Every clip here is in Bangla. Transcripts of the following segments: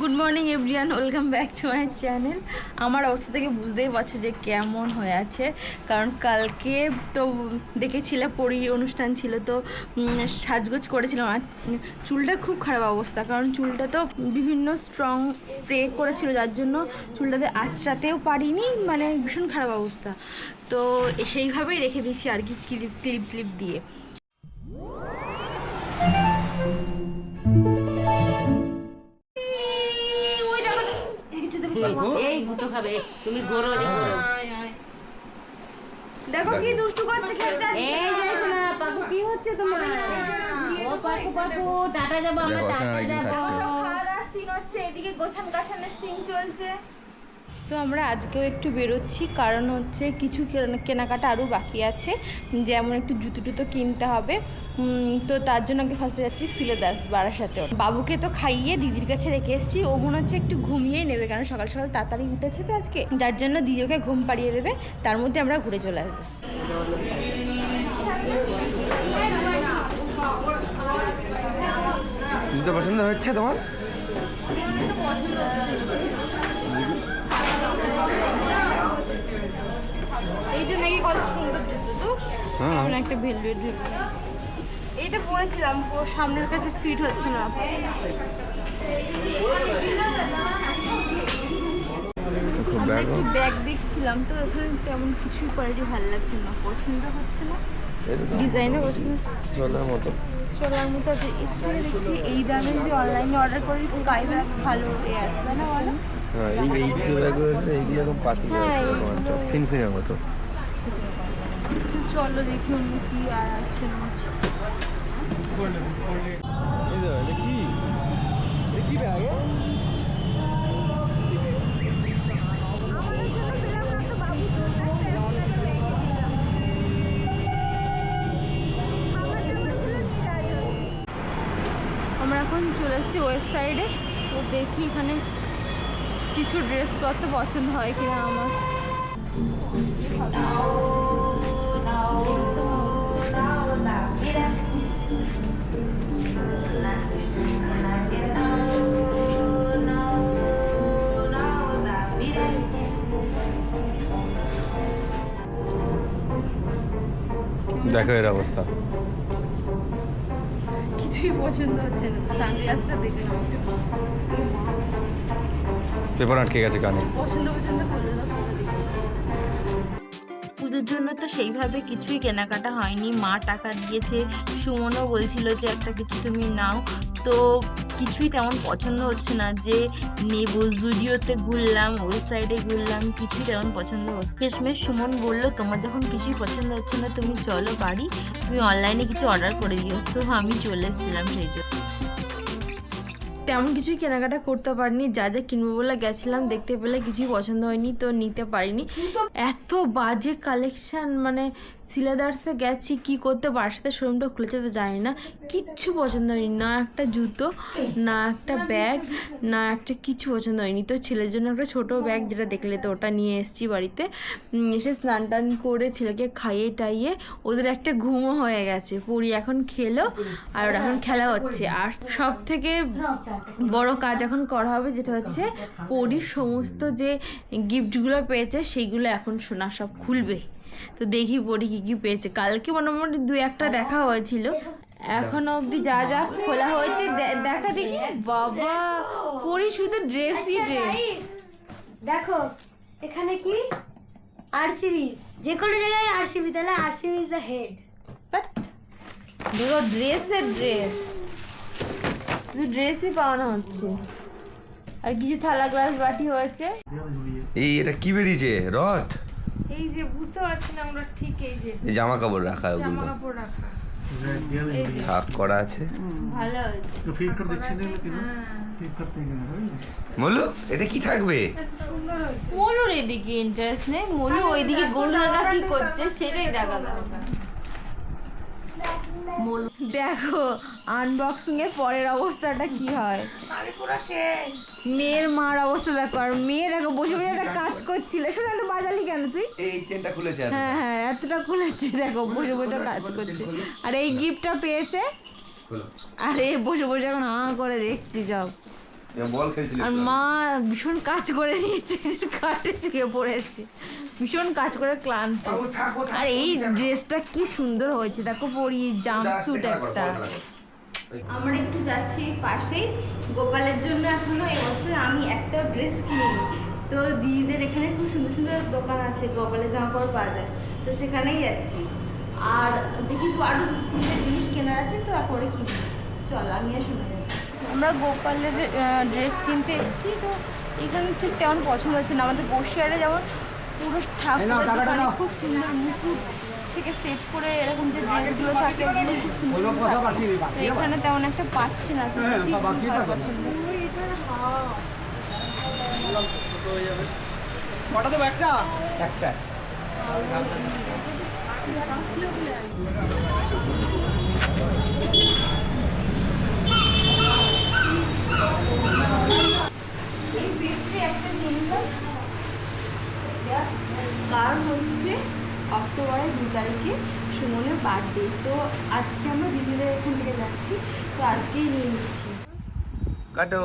Good morning everyone welcome back to my channel আমার অবস্থা থেকে বুঝতেই পারছ যে কেমন হয়ে আছে। কারণ কালকে তো দেখেছিলে, পরি অনুষ্ঠান ছিল, তো সাজগোজ করেছিলাম। আর চুলটা খুব খারাপ অবস্থা, কারণ চুলটা তো বিভিন্ন স্ট্রং স্প্রে করেছিল, যার জন্য চুলটাতে আঁচড়াতেও পারিনি। মানে ভীষণ খারাপ অবস্থা। তো, সেইভাবেই রেখে দিচ্ছি আর কি ক্লিপ ক্লিপ ক্লিপ দিয়ে। খাবে তুমি গরো দেখো। দেখো কি দুষ্টু করছে খেলতে এই যে শোনা পাকু কি হচ্ছে তোমার? ও পাকু পাকু টাটা যাব আমরা টাটা যাব। খাওয়া দাওয়ার সিন হচ্ছে এদিকে গোছান গাছানের সিন চলছে। তো আমরা আজকেও একটু বেরোচ্ছি, কারণ হচ্ছে কিছু কেনা- কেনাকাটা আরও বাকি আছে, যেমন একটু জুতো টুতো কিনতে হবে। তো তার জন্য আগে ফার্স্টে যাচ্ছি সিলেদাস বারাসাতে। বাবুকে তো খাইয়ে দিদির কাছে রেখে এসেছি, ও মনে হচ্ছে একটু ঘুমিয়েই নেবে, কারণ সকাল সকাল তাড়াতাড়ি উঠেছে তো আজকে। যার জন্য দিদি ওকে ঘুম পাড়িয়ে দেবে, তার মধ্যে আমরা ঘুরে চলে আসব। পছন্দ হচ্ছে তোমার? এইটা নাকি কত সুন্দর জুতো তো। হ্যাঁ। কেমন একটা ভেলভেট জুতো। এইটা পরেছিলাম সামনের কাছে ফিট হচ্ছে না। একটু ব্যাগ দেখছিলাম তো এখানে তেমন কিছুই কোয়ালিটি ভালো লাগছে না। পছন্দ হচ্ছে না। ডিজাইনও পছন্দ চলার মতো। চলার মতো আছে। এখানে দেখছি এই দামে যদি অনলাইনে অর্ডার করি স্কাই ব্যাগ ভালো এ আসবে না বলো? হ্যাঁ এই এই যে ব্যাগগুলো এইগুলো। এরকম পাতি হ্যাঁ, মতো। চলো দেখি অন্য কি আর আছে না আছে এই তো এটা কি? কি ব্যাগ আমরা এখন চলে এসেছি ওয়েস্ট সাইডে তো দেখি এখানে কিছু ড্রেসপত্র পছন্দ হয় কিনা আমার। দেখো এর অবস্থা। কিছুই পছন্দ হচ্ছে না। সানগ্লাসটা দেখলাম পেপার আটকে গেছে কানে। পুজোর জন্য তো সেইভাবে কিছুই কেনাকাটা হয়নি। মা টাকা দিয়েছে। সুমনও বলছিল যে একটা কিছু তুমি নাও। তো কিছুই তেমন পছন্দ হচ্ছে না যে নেব জুডিওতে ঘুরলাম ওই সাইডে ঘুরলাম। কিছুই তেমন পছন্দ হচ্ছে শেষমেশ সুমন বলল তোমার যখন কিছুই পছন্দ হচ্ছে না তুমি চলো বাড়ি। তুমি অনলাইনে কিছু অর্ডার করে দিও। তো আমি চলে এসেছিলাম সেই জন্য। তেমন কিছুই কেনাকাটা করতে পারিনি। যা যা কিনবো বলে গেছিলাম দেখতে পেলে কিছুই পছন্দ হয়নি তো নিতে পারিনি। এত বাজে কালেকশন মানে সিলেদার্সে গেছি কি করতে বাসাতে শোরুমটা খুলেছে তো জানি না। কিচ্ছু পছন্দ হয়নি না একটা জুতো না একটা ব্যাগ না একটা কিছু পছন্দ হয়নি। তো ছেলের জন্য একটা ছোট ব্যাগ যেটা দেখলে তো ওটা নিয়ে এসেছি বাড়িতে। এসে স্নান টান করে ছেলেকে খাইয়ে টাইয়ে ওদের একটা ঘুমও হয়ে গেছে। পুরি এখন খেলো আর ওরা এখন খেলা হচ্ছে। আর সব থেকে বড় কাজ এখন করা হবে যেটা হচ্ছে পরির সমস্ত যে গিফটগুলো পেয়েছে সেইগুলো এখন সোনা সব খুলবে। তো দেখি পরি কি কি পেয়েছে। কালকে মোটামুটি দু একটা দেখা হয়েছিল। এখনও অবধি যা যা খোলা হয়েছে দেখা দেখি। বাবা পরি শুধু ড্রেসই ড্রেস দেখো এখানে কি? আরসিবি যে কোনো জায়গায় আরসিবি তাহলে RCB is the head but দেখো ড্রেসের ড্রেস শুধু ড্রেসই পাওয়ানো হচ্ছে। আর কিছু থালা গ্লাস বাটি হয়েছে। এই এটা কি বেরিয়েছে? রথ? এই যে বুঝতে পারছি না আমরা ঠিক এই যে। এই জামা কাপড় রাখা জামা কাপড় রাখা। থাক করা আছে। ভালো হয়েছে। ফ্লিপকার্ট দেখছি দেখলে কেন। ফ্লিপকার্ট থেকে কেন বুঝলি বলো এটা কি থাকবে? মলুর এদিকে ইন্টারেস্ট নেই। মলু ওইদিকে গরু দাদা কি করছে সেটাই দেখা। দরকার। মলু দেখো আনবক্সিং এর পরের অবস্থাটা কি হয়? মেয়ের মার অবস্থা দেখো আর মেয়ে দেখো বসে বসে একটা কাজ করছিল। শোনো একটু বাজালি কেন তুই? এই চেনটা খুলেছে হ্যাঁ হ্যাঁ এতটা খুলেছে দেখো বসে বসে কাজ করছে। আর এই গিফটটা পেয়েছে? আর এই বসে বসে এখন হা করে দেখছি সব। আর মা ভীষণ কাজ করে নিয়েছে কাটে থেকে পড়েছে। ভীষণ কাজ করে ক্লান্ত। আর এই ড্রেসটা কি সুন্দর হয়েছে দেখো পরি জাম্পস্যুট একটা। আমরা একটু যাচ্ছি পাশেই। গোপালের জন্য এখনও এবছর আমি একটা ড্রেস কিনিনি। তো দিদিদের এখানে খুব সুন্দর সুন্দর দোকান আছে গোপালের জামা কাপড় পাওয়া যায়। তো সেখানেই যাচ্ছি। আর দেখি তো আরও জিনিস কেনার আছে তো তারপরে কিনি চল আমি আর শুনে যাচ্ছি আমরা গোপালের ড্রেস কিনতে এসেছি তো এখানে ঠিক তেমন পছন্দ হচ্ছে না। আমাদের বসিয়ারে যেমন পুরো ঠাকুরের দোকানে খুব সুন্দর মুকুট থেকে সেট করে এরকম যে ড্রেসগুলো থাকে ওগুলো খুব সুন্দর থাকে। তো এখানে তেমন একটা পাচ্ছি না তো ঠিক পছন্দ? কটা দেবো? একটা? কারণ হচ্ছে অক্টোবরের দু তারিখে সুমনের বার্থডে। তো আজকে আমরা দিদিদের এখান থেকে যাচ্ছি। তো আজকেই নিয়ে নিচ্ছি। কাটো।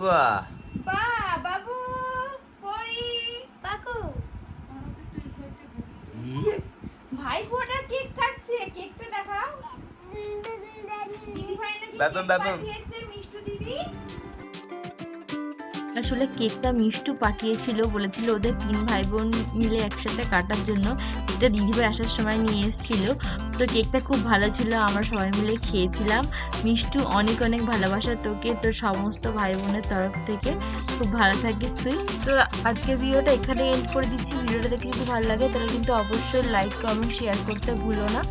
বাহ বা বাবু পরি। ইয়ে, ভাই ফোটার কেক কাটছে কেকটা দেখাও। আসলে কেকটা মিষ্টু পাঠিয়েছিল, বলেছিল ওদের তিন ভাই বোন মিলে একসাথে কাটার জন্য। এটা দিদিভাই আসার সময় নিয়ে এসেছিল। তো কেকটা খুব ভালো ছিল, আমরা সবাই মিলে খেয়েছিলাম। মিষ্টু অনেক অনেক ভালোবাসা তোকে, তোর সমস্ত ভাই বোনের তরফ থেকে। খুব ভালো থাকিস তুই। তো আজকের ভিডিওটা এখানে এন্ড করে দিচ্ছি। ভিডিওটা দেখে যদি ভালো লাগে, তাহলে কিন্তু অবশ্যই লাইক কমেন্ট শেয়ার করতে ভুলো না।